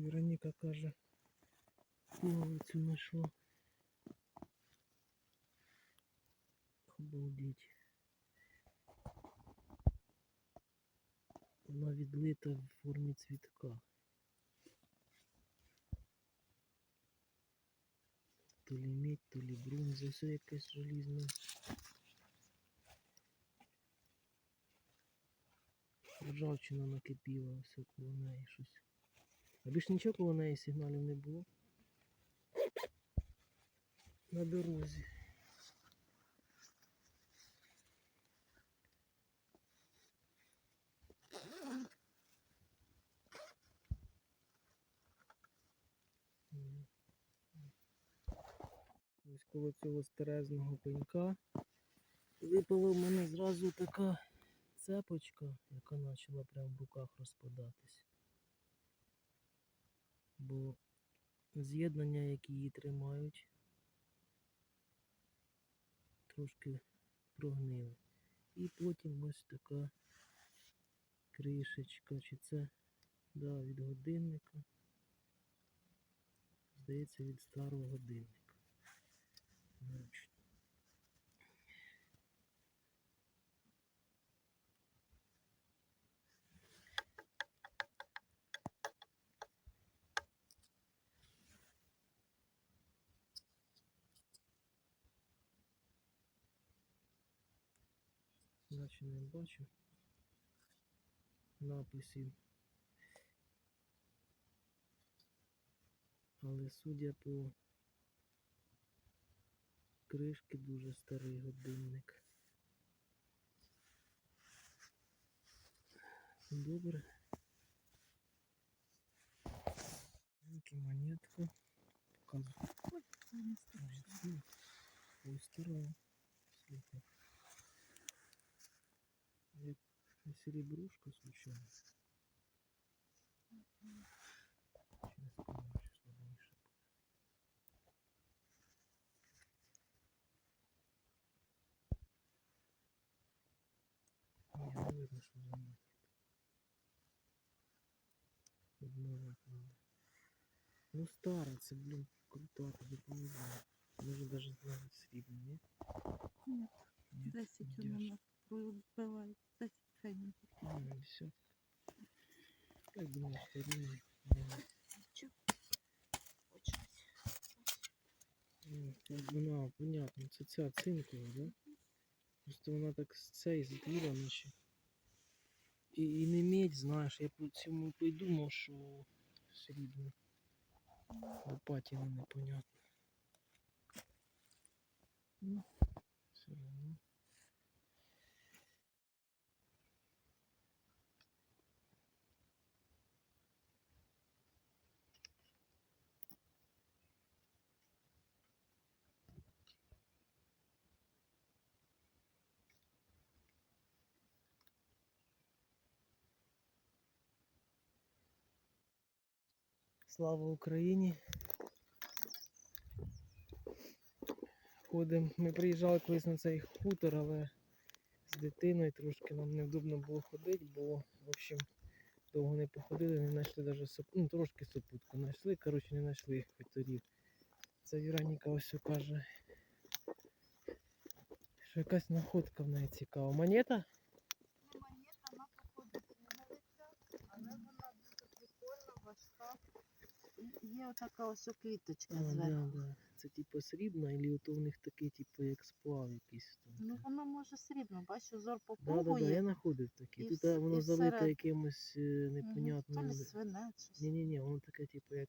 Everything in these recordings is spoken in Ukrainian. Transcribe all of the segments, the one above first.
Вероніка каже, пуговицю знайшла. Обалдеть. Вона відлита в формі цвітка. То лі медь, то лі бронза, все якесь желізне. Ржавчина накипіла, все коло неї щось. А більш нічого коло неї сигналів не було. На дорозі. Ось коло цього старезного пенька випала в мене зразу така цепочка, яка почала прямо в руках розпадатись. Бо з'єднання, які її тримають, трошки прогнили. І потім ось така кришечка, чи це да, від годинника. Здається, від старого годинника. Наче не бачу написів. Але судя по кришки дуже старий годинник. Добре. Монетка. Показую. Ой, стара. Слухай. Як серебрушка случайно. Сейчас скажу, щось слабіше. Ні, не видно, що за мною. Обновити надо. Ну стара, це, блін, крута, тобі повезло. Може даже навіть срібна, ні? Ні, Ні, 10 у держ. мене вбивають. 10 хай не Ну, і все. Як думаєш, старіння? Чу. Почать. Ну, як Вона, понятно, це ця цинкова, да? Просто вона так з цей зліва, наче. І, і не медь, знаєш, я по цьому придумав, що срібно. Лопатіна непонятно. Ну, Слава Україні! Ходимо. Ми приїжджали колись на цей хутор, але з дитиною трошки нам невдобно було ходити, бо, в общем, довго не походили, не знайшли даже соп... ну, трошки супутку знайшли, коротше, не знайшли хуторів. Це Віроніка ось каже, що якась находка в неї цікава. Монета? Ну, монета, вона походить пуговиця, але вона дуже прикольна, важка. Отака ось квіточка А, да, зверху. да. Це типу срібна, і то в них такий, типу, як сплав якийсь там. Ну воно може срібно, бачу, зор Да, да, да, я попробує. знаходив таке. Тут вс- воно залите якимось е, непонятним. ли свинець щось. Ні-ні-ні, воно таке, типу, як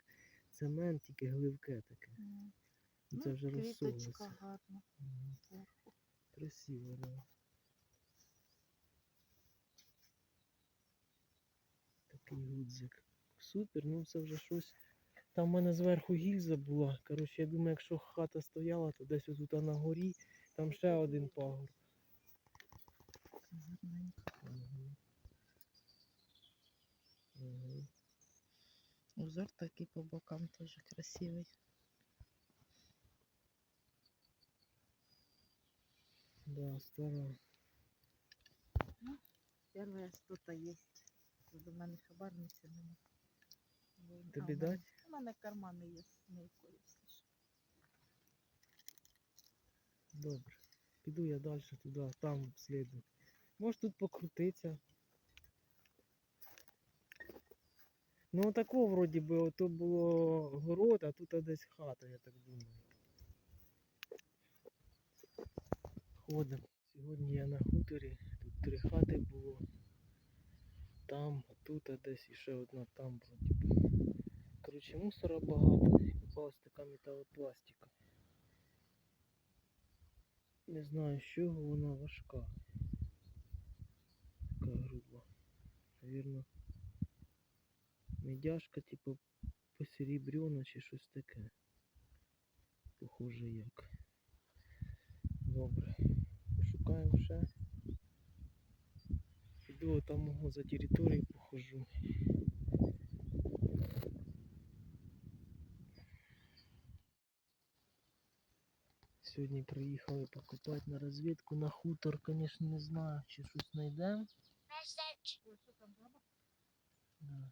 цемент, тільки гливке таке. Мгм. Ну, Ну, це вже квіточка розсовується. гарна. Зверху. Красиво, да. Такий гудзик. Супер, ну це вже щось. Там в мене зверху гільза була. Коротше, я думаю, якщо хата стояла, то десь отут на горі, там ще один пагор. Угу. Угу. Узор такий по бокам теж красивий. Да, стара. Перше тут є. До мене хабарниці нема. Тобі А, в мене- кармани є з мийкою. Добре. Піду я далі туди, там слідую. Може тут покрутиться. Ну такого вроді би, ото було город, а тут десь хата, я так думаю. Ходимо. Сьогодні я на хуторі, тут три хати було. Там, тут, десь і одна там вроді би. Коротше, мусора багато і попалась така металопластика. Не знаю, з чого вона важка. Така груба. Навірно, медяшка, типу посеребрена чи щось таке. Похоже як. Добре. Пошукаємо ще. Піду там за територію похожу. Сьогодні приїхали покупати на розвідку на хутор, звісно, не знаю, чи щось знайдемо. Да.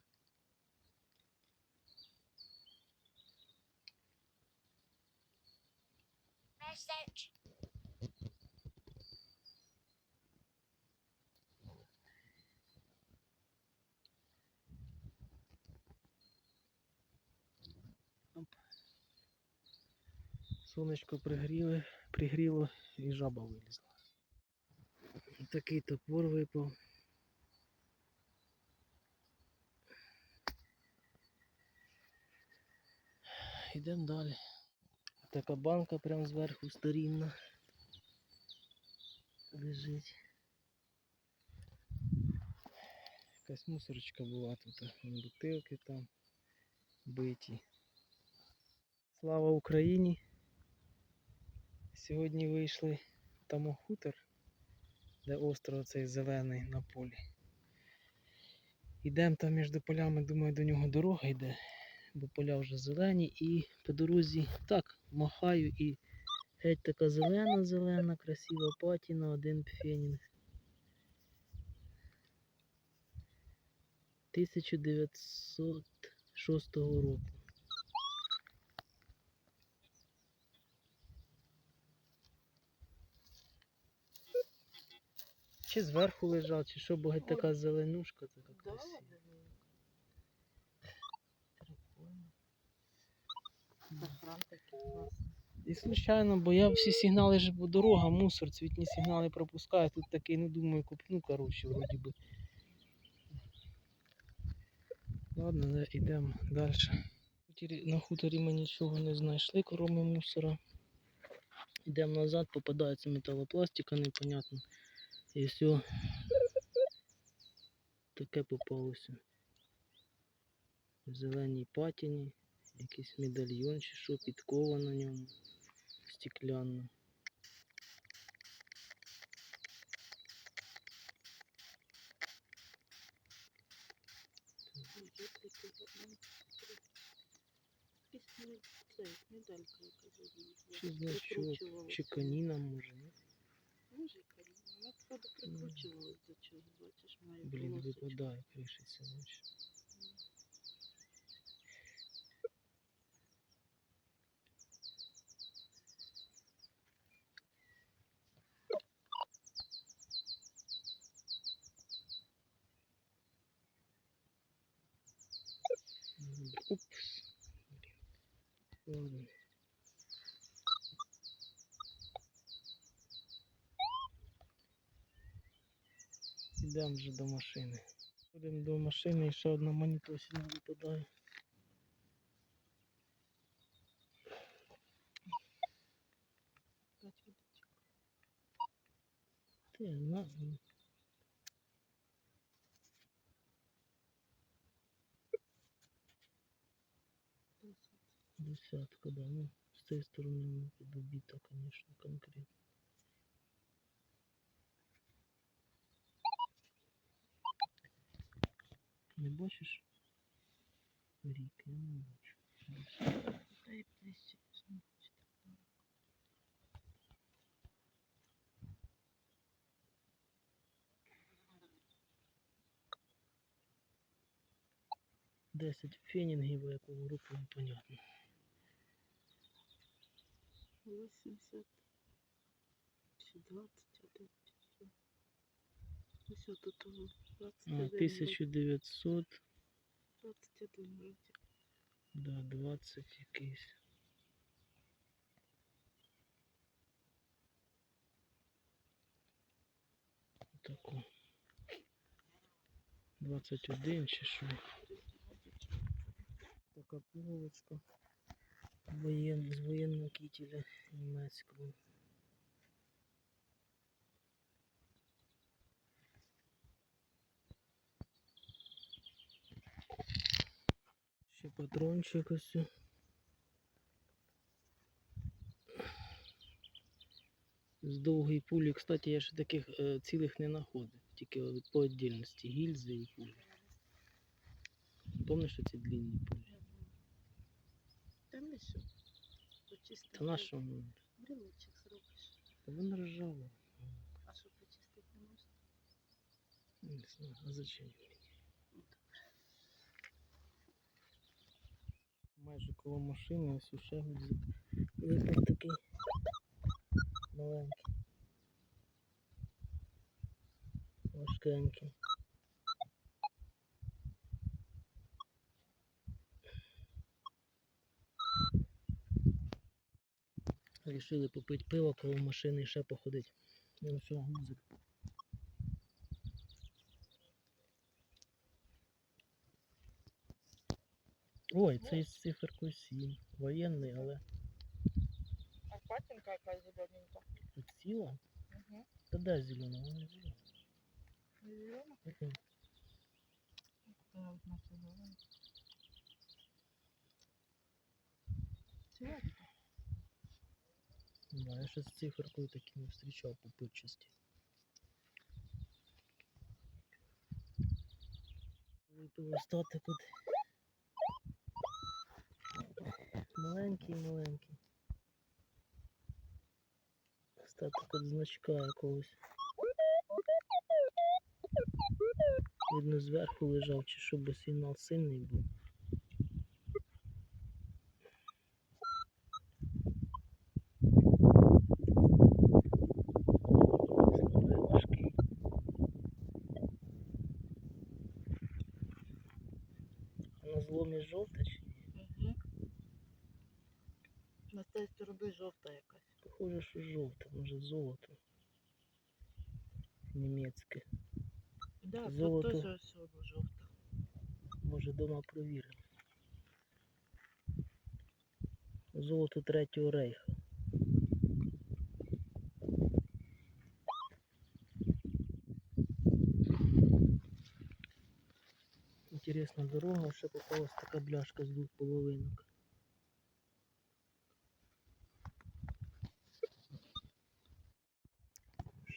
Оп. Сонечко пригріли, пригріло і жаба вилізла. Такий топор випав. Йдемо далі. Така банка прямо зверху старінна. Лежить. Якась мусорочка була тут, бутилки там биті. Слава Україні! Сьогодні вийшли там у хутор, де остров цей зелений на полі. Ідемо там між полями, думаю, до нього дорога йде бо поля вже зелені і по дорозі так махаю і геть така зелена, зелена, красива патіна, один пфенінг. 1906 року. Чи зверху лежав, чи що, бо геть така зеленушка, така красива. І случайно, бо я всі сигнали ж бо дорога, мусор, цвітні сигнали пропускаю. Тут такий, не думаю, купну, коротше, вроді би. Ладно, йдемо далі. На хуторі ми нічого не знайшли, крім мусора. Йдемо назад, попадається металопластика, непонятно. І все. Таке попалося. В зеленій патіні. Якийсь медальйон чи що, підкова на ньому. Стеклянна. Чи значок, чи каніна може, ні? Походу прикручувалась до чогось, бачиш, має Блін, полосочку. випадає, кришиться наче. Упс. Ладно. Йдемо вже до машини. Ходимо до машини і ще одна монітосіна випадає. П'ять водичок. Ти на. Десять. Десятка, да. Ну, з цієї сторони не підобіта, звісно, конкретно. Не бачиш? Рік, я не бачу. Та й ближче, не хочу так. 10 фенінгів, в яку групу непонятно. 80 чи 21 чи що. Ось тут у А, 21 вроде. 1900, 21 вроде. да, 20 якийсь. Таку. 21 чи що. Така пуговичка. Воєн, з воєнного кітеля німецького. Ще патрончик ось. З довгої пулі, кстати, я ще таких е, цілих не знаходив. Тільки по віддільності гільзи і пулі. Помниш ці длинні пулі? Та не що. Почистити. Та на що воно? Брелочок зробиш. Та воно ржаве. А що почистити не можна? Не знаю, а зачем Майже коло машини ось ще гудзик. Випав такий маленький. Важкенький. Рішили попити пиво коло машини ще походити. Ну все, гудзик. Ой, це із циферкою 7. Воєнний, але А патинка якась зелененька. тут ціла? Угу. Та де зелена? Вона не зелена. Зелена? Мгм. Та от на цю зелену. Цвет. Да, я ще з циферкою таки не зустрічав по питчасті. Випив остаток от. Маленький, маленький. Остаток от значка якогось. Видно, зверху лежав, чи що, бо сигнал сильний був. Похоже, що жовта, може золото. Німецьке. Да, Золото. тут теж ось воно жовта. Може дома провіримо. Золото третього рейха. Інтересна дорога, ще попалась така бляшка з двох половинок.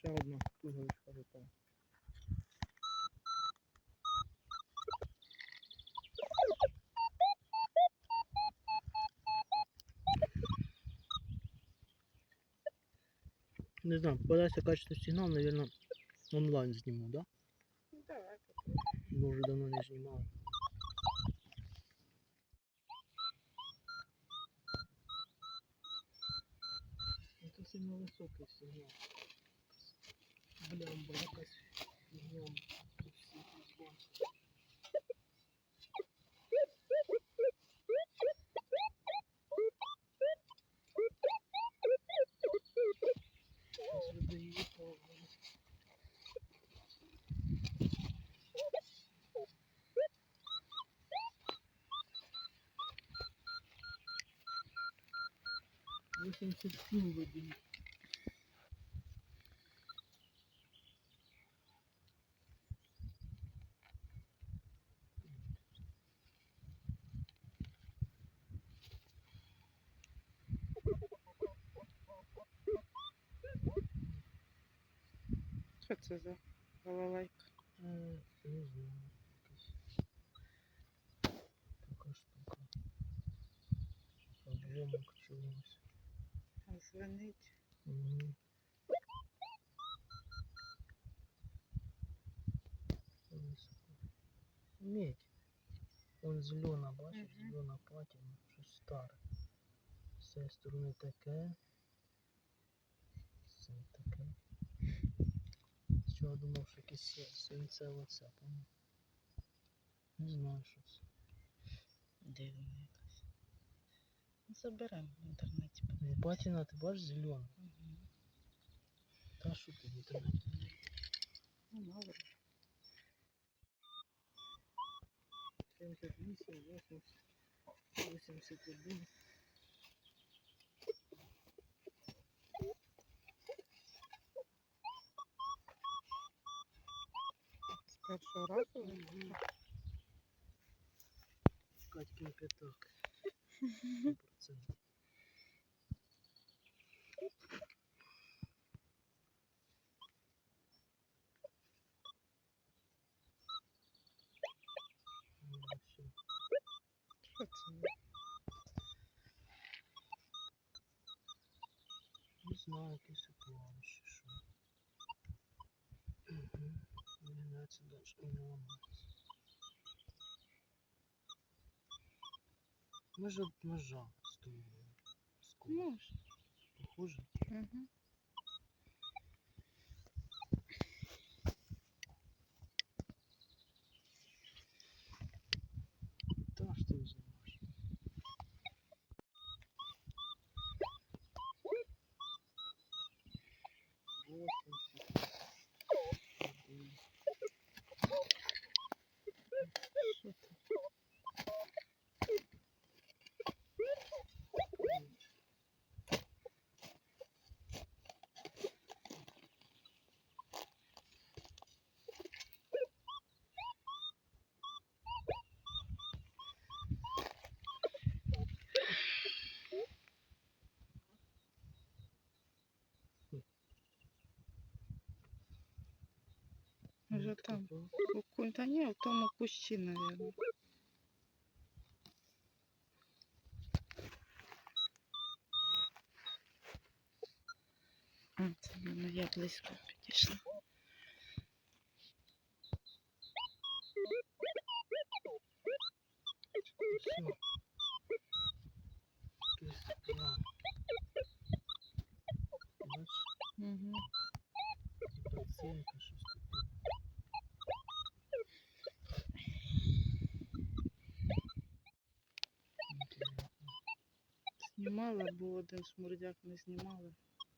Ще одна випала. Не знаю, попадается качественный сигнал, наверное, онлайн сниму, да? Давай. Мы уже давно не снимал. Это сильно высокий сигнал. Блям, якась повно. Восемьдесят семь выдаю. це за балалайка? Е, Не знаю. якась Така штука. Обломок чогось. Там звенить. Угу. Високо. Медь. Он зелена, бачиш, Мгм. зелена патіна, щось старе. З цієї сторони таке. З цієї таке. Що я думав, що якесь свин- свинцеве це, поняв? Не знаю, що це. Дивно якось. Ну, Заберемо в інтернеті. Ну, Патіна, ти бачиш, зелена. Угу. Та що ти в інтернеті? Ну, мало ли. 78, 80, 81. Першого разу? Катькин пятак. 100%. Ну, всё. Що це? Не знаю, якесь плавище, що. Угу. Виглядається дальше не ламається. Може от ножа з тобою. Може. Похоже? Угу. Може Вот там. такой. У кун- Та ні, в тому кущі, мабуть. А, це ну, я близько підійшла. Знімала, бо один шмурдяк не знімала.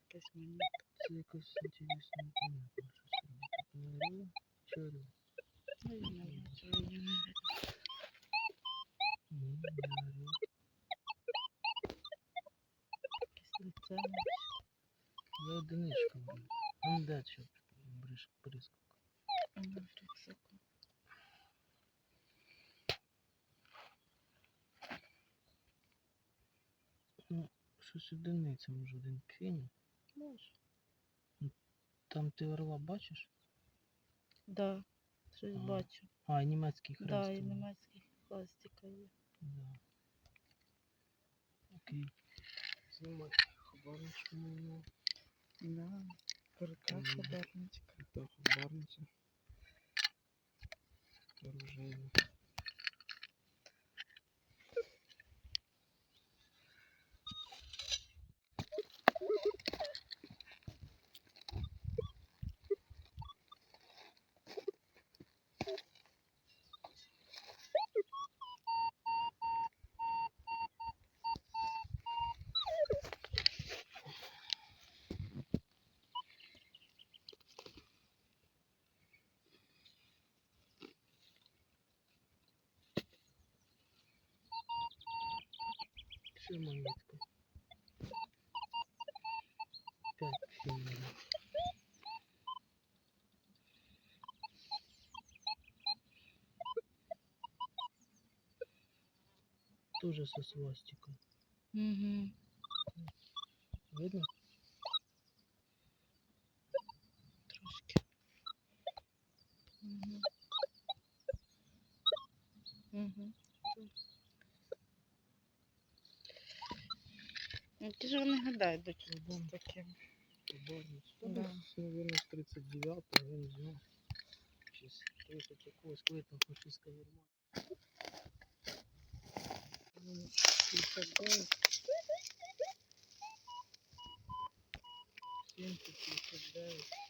Якась монетка. Це якось інтересно, непонятно, що це робить. Тут не орел, чи орел? Та я не знаю, чого я не видно. Ні, не орел. Якесь лице. наче. Я одиничка вроде. Он де ще бризк, бризкавка. Вона в рюкзаку. Ну, щось одиниця, може один фені. Може. Там ти орла бачиш? Да, щось Ага. бачу. А, і німецький хрест. Да, і німецький пластика є. Да. Окей. Знімай хабарничку мою. Да. Крута хабарничка. Та хабарниця. Оружейна. Тоже со свастикой. Угу. Видно? Трошки. Угу. Угу. Які ж вони гадають до чого з таким? Да. Наверное, с 39-го, я не знаю. Сейчас 30 якогось коли там фашистська норма. 59. 759.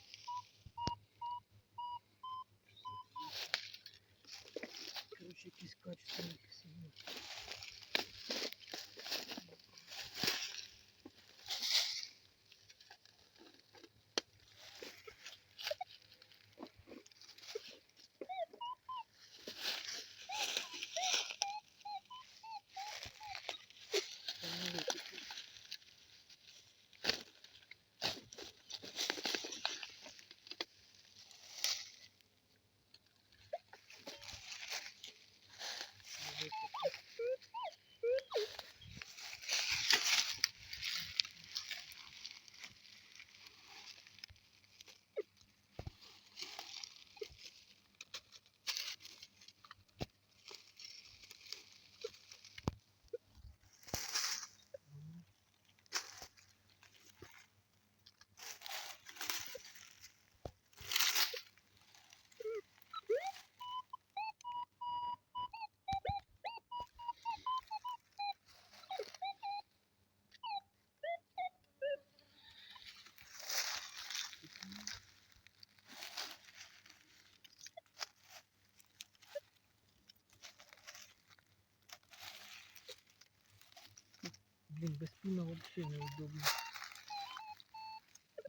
Блин, без пина вообще неудобно.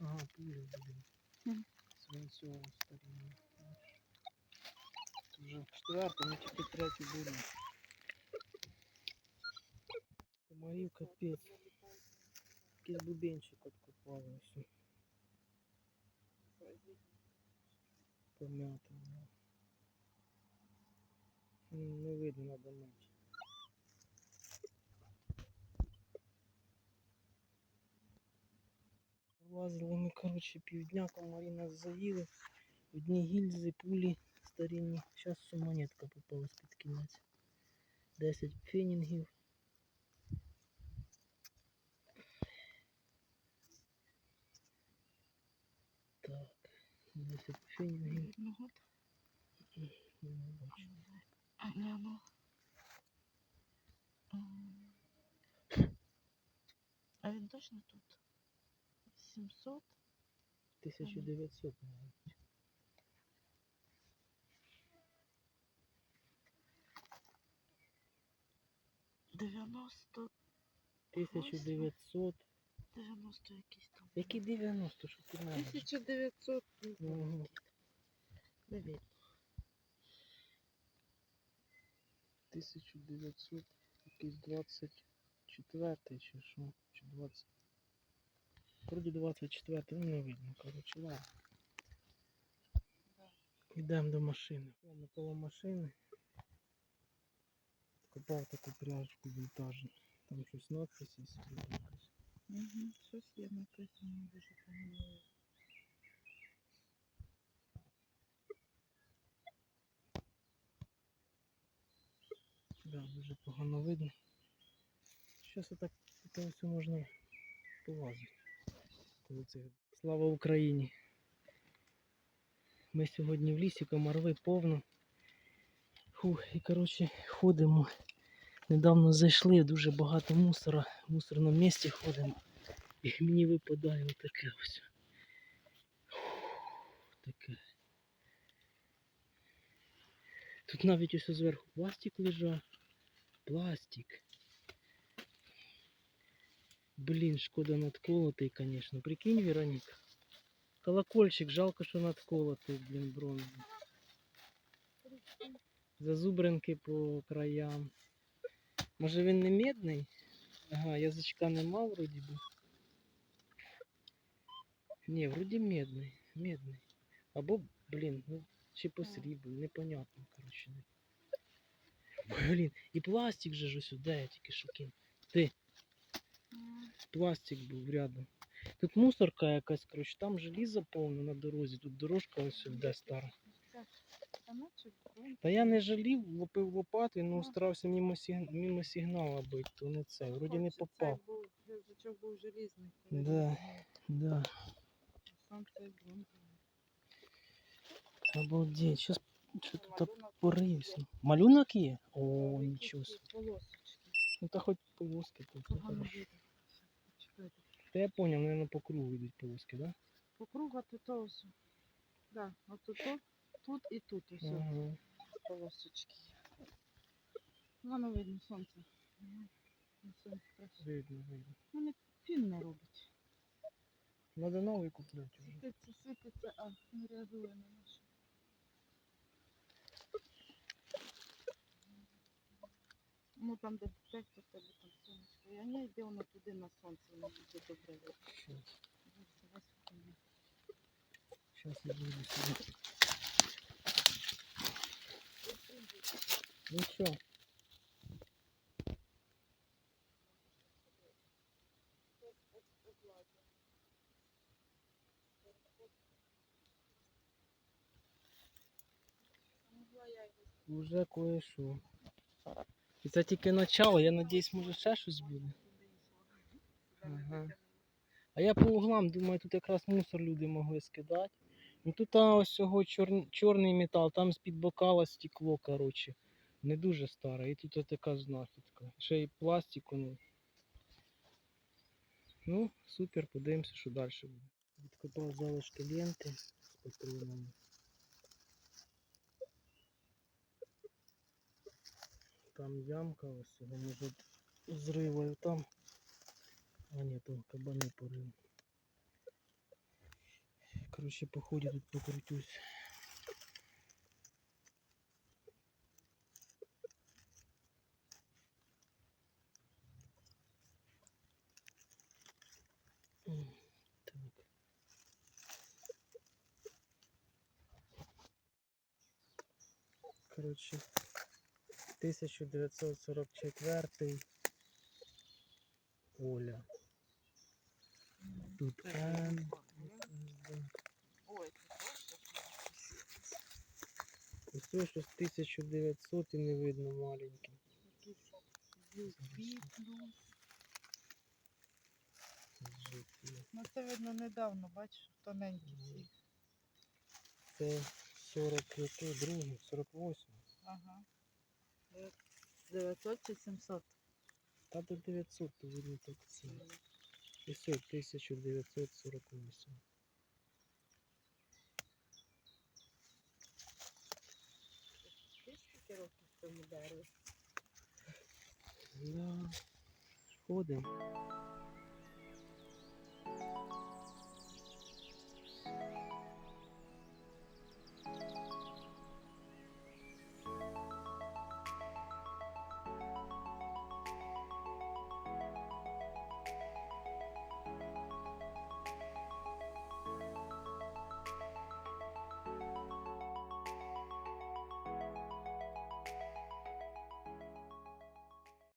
Ага, пуля, блин. Свинцова старина. Вже четверта, ми тільки третю беремо. Комарів капець. Якийсь бубенчик откопали ну. М, Не видно, надо мати. Лазили ми, коротше, півдня, комарі нас заїли. Одні гільзи, пулі старинні. Зараз все монетка попалась під кінець. 10 фенінгів. Так, 10 фенінгів. Не бачу. А, ні, ну. М. А він точно тут? 700? 1900, мабуть. Дев'яносто, 1900. 90 якийсь там. Які 90, що ти маєш? 1900. Мгм. Не видно. 1900, якийсь 24 чи що, чи 20. Вроді 24, ну не видно, коротше, ладно. Йдемо до машини. Прямо коло машини. Копав таку пряжку вінтажну. Там щось надписи собі. Угу. Щось є написано, дуже пам'ятаю. Да, дуже погано видно. Щас отак це все можна полазити. Коли це... Слава Україні! Ми сьогодні в лісі, комарви повно. Фух, і коротше ходимо. Недавно зайшли, дуже багато мусора. В мусорному місці ходимо. І мені випадає отаке ось. Фух, таке. Тут навіть ось зверху пластик лежав. Пластик. Блін, шкода надколотий, конечно. Прикинь, Вероніка. Колокольчик, жалко, що надколотий, блін, бронзовий. Зазубринки по краям. Може він не медний? Ага, язичка нема вроді би. Ні, вроді медний. Медний. Або, блін, ну, чи по сріблу, непонятно, коротше. Не. Блін, і пластик же ж ось сюди, я тільки що кинув. Ти, Пластик був рядом. Тут мусорка якась, коротше, там желізо повне на дорозі, тут дорожка ось сюди стара. Та я не жалів, лупив лопатою, ну Ну. старався мимо, сиг... мимо сигнала бити, то не це. Вроді не попав. Цей був, желізний. Да. Да. Бронзовий. Обалдеть, щас що тут порився. Малюнок є? О, нічого. Ну та хоч полоски тут. це Погано хорошо. видно. Чекайте. Та я поняв, мабуть, по кругу йдуть полоски, да? По кругу тут ось. Да, от тут, тут і тут ось Ага. полосочки. Воно видно сонце. Мгм. На. Видно, видно. Вони фін не робить. Надо новий купляти. Світиться, світиться, а не реагує на нашу. Ну там, де детектор, тебе там сонечко. Я не йде воно туди на сонце, воно буде добре. Щас. Сейчас я буду сюди. Ну що? Уже кое-що. І це тільки начало, я надіюсь, може ще щось буде. Ага. А я по углам думаю, тут якраз мусор люди могли скидати. Ну тут а, ось цього чор... чорний метал, там з-під бокала стекло, коротше. Не дуже старе. І тут от така знахідка. Ще й пластику. Ну, ну супер, подивимося, що далі буде. Відкопав залишки ленти з патронами. Там ямка ось цього, може зриваю там. А ні, то кабани порив. Короче, по ході тут покрутюсь. Короче, 1944 Оля. Тут Н. Ой, це просто. Усе щось 1900 і не видно маленьке. Ну це видно недавно, бачиш, тоненькі ці. Це 40 який, другий, 48. Ага. 900 чи 700? Та до 900 повинні так ціни. І все, 1948. Скільки років тому дереві? Да. Ходимо.